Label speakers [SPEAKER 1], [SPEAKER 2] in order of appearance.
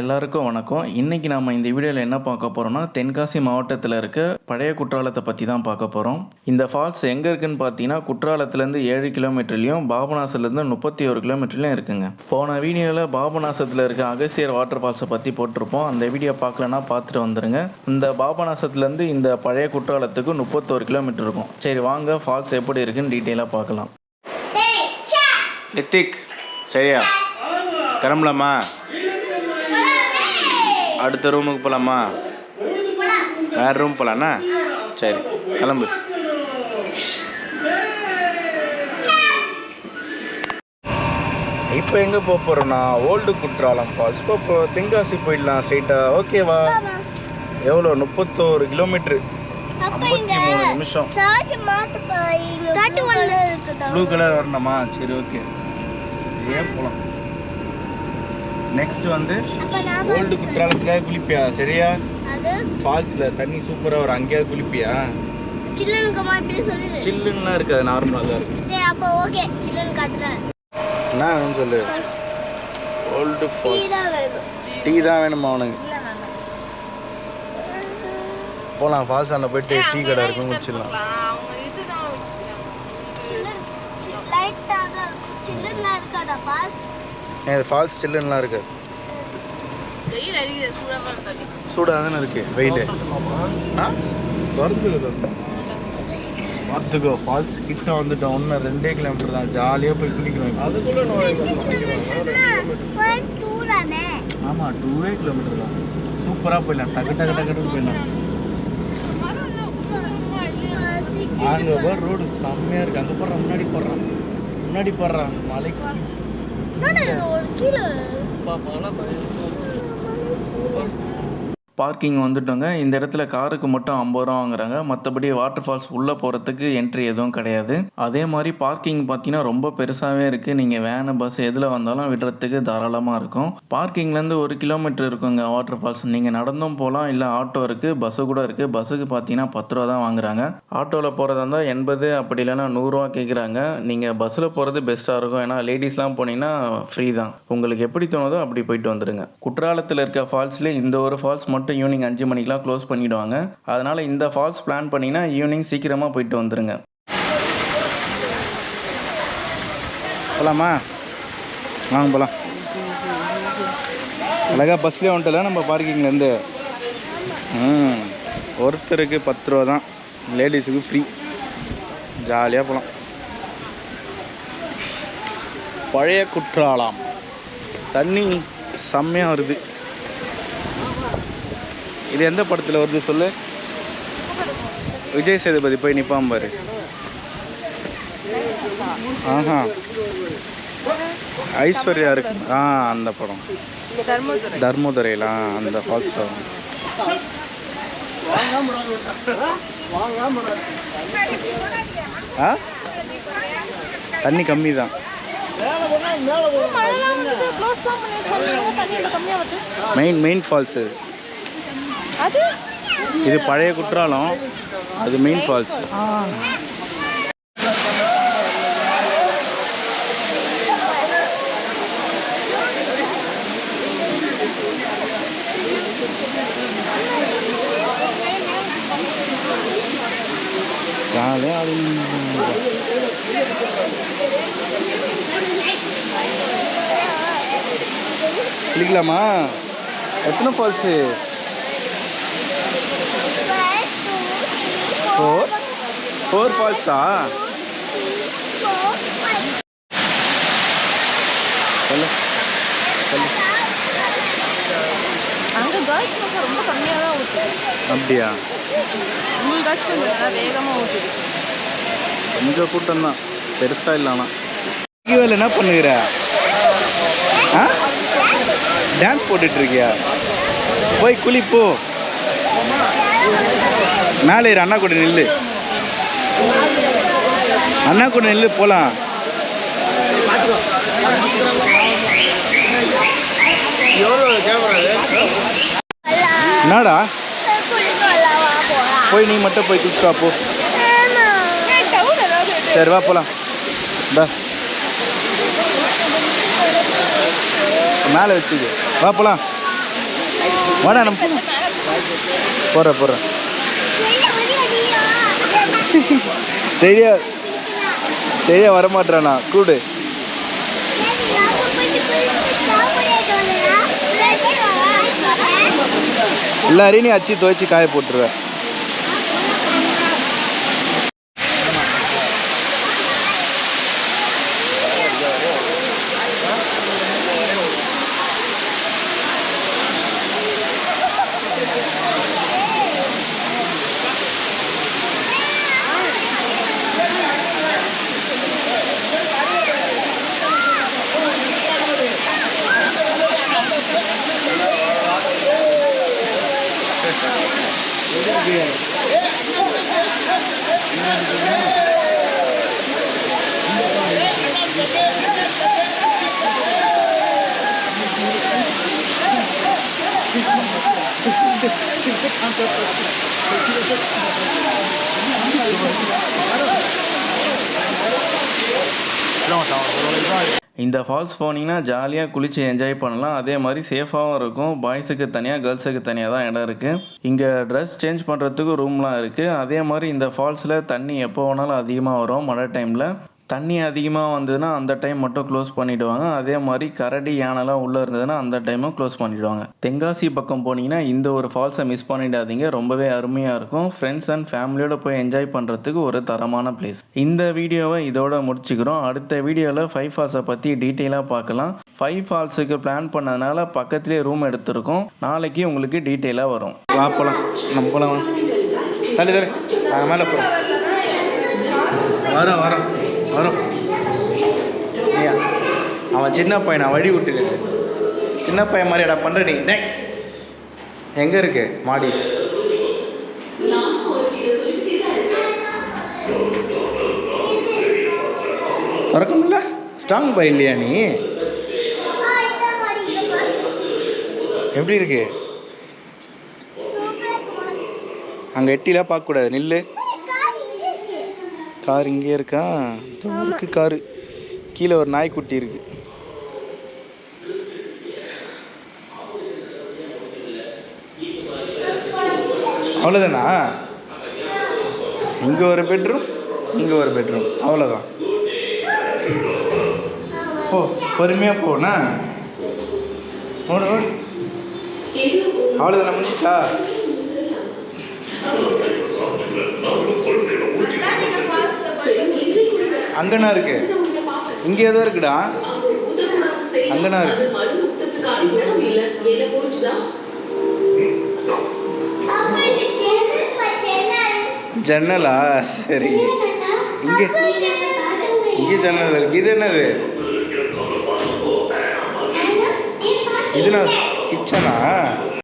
[SPEAKER 1] எல்லாருக்கும் வணக்கம். இன்றைக்கி நாம் இந்த வீடியோவில் என்ன பார்க்க போகிறோம்னா தென்காசி மாவட்டத்தில் இருக்க பழைய குற்றாலத்தை பற்றி தான் பார்க்க போகிறோம் இந்த ஃபால்ஸ் எங்கே இருக்குதுன்னு பார்த்தீங்கன்னா குற்றாலத்துலேருந்து ஏழு கிலோமீட்டர்லேயும் பாபநாசத்துலேருந்து முப்பத்தி ஒரு கிலோமீட்டர்லையும் இருக்குங்க. போன வீடியோவில் பாபநாசத்தில் இருக்க அகசியர் வாட்டர் ஃபால்ஸை பற்றி போட்டிருப்போம். அந்த வீடியோ பார்க்கலன்னா பார்த்துட்டு வந்துடுங்க இந்த பாபநாசத்துலேருந்து இந்த பழைய குற்றாலத்துக்கு முப்பத்தோரு கிலோமீட்டர் இருக்கும். சரி வாங்க ஃபால்ஸ் எப்படி இருக்குன்னு டீட்டெயிலாக பார்க்கலாம். ரித்திக் சரியா? கிளம்பலாமா? அடுத்த ரூமுக்கு போகலாமா வேற ரூம் போகலாண்ணா சரி கிளம்பு. இப்போ எங்கே போக போகிறோம்னா ஓல்டு குற்றாலம் ஃபால்ஸ் இப்போ இப்போ தென்காசி போயிடலாம் ஸ்ட்ரைட்டாக ஓகேவா எவ்வளோ முப்பத்தோரு கிலோமீட்ரு ஐம்பத்தி மூணு நிமிஷம். ப்ளூ கலர் வரணுமா? சரி ஓகே ஏன் போகலாம் நெக்ஸ்ட் வந்து ஓல்டு குற்றாலத்தில் குளிப்பியா? சரியா? ஃபால்ஸில் தண்ணி சூப்பராக வரும். அங்கேயாவது குளிப்பியா? சில்லுன்னா இருக்காது நார்மலாக தான் இருக்கும். என்ன வேணும்னு சொல்லு? ஓல்டு ஃபால்ஸ் டீ தான் வேணுமா. அவனுக்கு போகலாம் ஃபால்ஸ் அங்கே போயிட்டு டீ கடை இருக்கும் குடிச்சிடலாம். ஏன் ஃபால்ஸ் சில்லுன்னுலாம் இருக்கு
[SPEAKER 2] வெயில் அடிக்குது சூடாக
[SPEAKER 1] தானே இருக்கு. வெயில். ஆ? பார்த்துக்கோ ஃபால்ஸ் கிட்ட வந்துட்டோம். இன்னும் ரெண்டே கிலோமீட்டர் தான். ஜாலியாக போய் குளிக்கணும் அதுக்குள்ளே ஆமாம் டூவே கிலோமீட்டர் தான். சூப்பராக போயிடலாம். டக்கு டக்கு டக்குன்னு போயிடலாம். அங்கே போகிற ரோடு செம்மையாக இருக்குது அங்கே போடுறான் முன்னாடி போடுறான் முன்னாடி போடுறான் மலைக்கு. பார்க்கிங் வந்துட்டோங்க. இந்த இடத்துல காருக்கு மட்டும் ஐம்பது ரூபா வாங்குறாங்க. மற்றபடி வாட்டர் ஃபால்ஸ் உள்ளே போகிறதுக்கு என்ட்ரி எதுவும் கிடையாது. அதே மாதிரி பார்க்கிங் பார்த்தீங்கன்னா ரொம்ப பெருசாகவே இருக்குது நீங்கள் வேனு பஸ் எதில் வந்தாலும் விடுறதுக்கு தாராளமாக இருக்கும். பார்க்கிங்லேருந்து ஒரு கிலோமீட்டர் இருக்குங்க வாட்டர் ஃபால்ஸ் நீங்கள் நடந்தும் போகலாம் இல்லை ஆட்டோ இருக்குது பஸ்ஸு கூட இருக்குது பஸ்ஸுக்கு பார்த்தீங்கன்னா பத்து ரூபா தான் வாங்குறாங்க. ஆட்டோவில் போகிறதா இருந்தால் எண்பது அப்படி இல்லைன்னா நூறுரூவா கேட்குறாங்க நீங்கள் பஸ்ஸில் போகிறது பெஸ்ட்டாக இருக்கும். ஏன்னா லேடிஸ்லாம் போனீங்கன்னா ஃப்ரீ தான். உங்களுக்கு எப்படி தோணுதோ அப்படி போயிட்டு வந்துடுங்க குற்றாலத்தில் இருக்க ஃபால்ஸ்லேயே இந்த ஒரு ஃபால்ஸ் மட்டும் ஈவினிங் அஞ்சு மணிக்கெலாம் க்ளோஸ் பண்ணிவிடுவாங்க அதனால் இந்த ஃபால்ஸ் பிளான் பண்ணிங்கன்னா ஈவினிங் சீக்கிரமாக போயிட்டு வந்துடுங்க போகலாமா வாங்க போகலாம் அழகாக பஸ்லேயே வந்துட்டல நம்ம பார்க்கிங்லேருந்து ம் ஒருத்தருக்கு பத்து ரூபா தான். லேடிஸுக்கு ஃப்ரீ ஜாலியாக போகலாம் பழைய குற்றாலம். தண்ணி செம்மையாக வருது. இது எந்த படத்தில் வருது சொல்லு? விஜய் சேதுபதி போய் நிற்பான் பாரு. ஆஹா. ஐஸ்வர்யா இருக்கு. ஆ அந்த படம். தர்மதுரையில் அந்த ஃபால்ஸ் வரும் ஆ? தண்ணி கம்மி தான் மெயின் மெயின் ஃபால்ஸ்
[SPEAKER 2] அது?
[SPEAKER 1] இது பழைய குற்றாலம். அது மெயின் ஃபால்ஸ் ஜாலியாக குளிக்கலாமா? எத்தனை ஃபால்ஸு ஃபோர் ஃபோர் ஃபால்ஸா சொல்லு. சொல்லு.
[SPEAKER 2] அங்கே கேர்ள்ஸ் மட்டும் ரொம்ப கம்மியாக தான் ஊற்றுது
[SPEAKER 1] அப்படியா?
[SPEAKER 2] கேர்ள்ஸ் கொஞ்சம் நல்லா வேகமாக ஊற்றுது
[SPEAKER 1] கொஞ்சம் கூட்டம் தான். பெருசா இல்லைனா வேலை என்ன பண்ணுகிற? ஆ? டான்ஸ் போட்டுட்டு இருக்கியா? போய் குளி போ மேலே இரு அண்ணா கூட நில்லு. அண்ணா கூட நில்லு போலாம். என்னடா? போய் நீ மட்டும் போய் குளிச்சுட்டு வா போ. சரி வா போலாம். பா
[SPEAKER 3] மேலே வச்சுக்க. வா போலாம். வாடா நம்ம போலாம் போகிறேன் சரியா சரியா வரமாட்டானா கூடு எல்லாரையும் நீ அச்சு துவைச்சு காய போட்டுருவேன் 让我找，我来一块。
[SPEAKER 1] இந்த ஃபால்ஸ் போனீங்கன்னா ஜாலியாக குளித்து என்ஜாய் பண்ணலாம். அதே மாதிரி சேஃபாகவும் இருக்கும். பாய்ஸுக்கு தனியாக கேர்ள்ஸுக்கு தனியாக தான் இடம் இருக்குது இங்கே ட்ரெஸ் சேஞ்ச் பண்ணுறதுக்கு ரூம்லாம் இருக்குது அதே மாதிரி இந்த ஃபால்ஸில் தண்ணி எப்போ வேணாலும் அதிகமாக வரும். மழை டைமில் தண்ணி அதிகமாக வந்ததுன்னா அந்த டைம் மட்டும் க்ளோஸ் பண்ணிவிடுவாங்க அதே மாதிரி கரடி யானைலாம் உள்ளே இருந்ததுன்னா அந்த டைமும் க்ளோஸ் பண்ணிவிடுவாங்க தென்காசி பக்கம் போனீங்கன்னா இந்த ஒரு ஃபால்ஸை மிஸ் பண்ணிடாதீங்க. ரொம்பவே அருமையாக இருக்கும். ஃப்ரெண்ட்ஸ் அண்ட் ஃபேமிலியோட போய் என்ஜாய் பண்ணுறதுக்கு ஒரு தரமான பிளேஸ் இந்த வீடியோவை இதோட முடிச்சுக்கிறோம். அடுத்த வீடியோவில் ஃபைவ் ஃபால்ஸை பற்றி டீட்டெயிலாக பார்க்கலாம். ஃபைவ் ஃபால்ஸுக்கு பிளான் பண்ணதுனால பக்கத்துலேயே ரூம் எடுத்திருக்கோம். நாளைக்கு உங்களுக்கு டீட்டெயிலாக வரும்.
[SPEAKER 3] வா போலாம். நம்ம தள்ளி தள்ளி. மேலே போகிறோம் வரோம் வரோம் வரும். ஐயா அவன் சின்ன பையனை வழி விட்டுக்கிட்டு. சின்ன பையன் மாதிரி இடம் பண்ணுற நீ. டே எங்கே இருக்கு? மாடி. திறக்க முடியல ஸ்ட்ராங் பை இல்லையா நீ? எப்படி இருக்கு? அங்கே எட்டிலாம் பார்க்கக்கூடாது. நில்லு. கார் இங்கே இருக்கா? இருக்கு காரு. கீழே ஒரு நாய்க்குட்டி இருக்கு. அவ்வளோதானா இங்கே ஒரு பெட்ரூம் இங்கே ஒரு பெட்ரூம் அவ்வளோதான் போ பொறுமையாக போனா ஓடு ஓடு. அவ்வளோதானே முடிச்சா அங்கனா இருக்கு. இங்கே ஏதோ இருக்குடா. அங்கனா இருக்கு. ஜன்னலா? சரி. இங்கே இங்கே ஜன்னல் இருக்கு. இது என்னது? இது கிச்சனா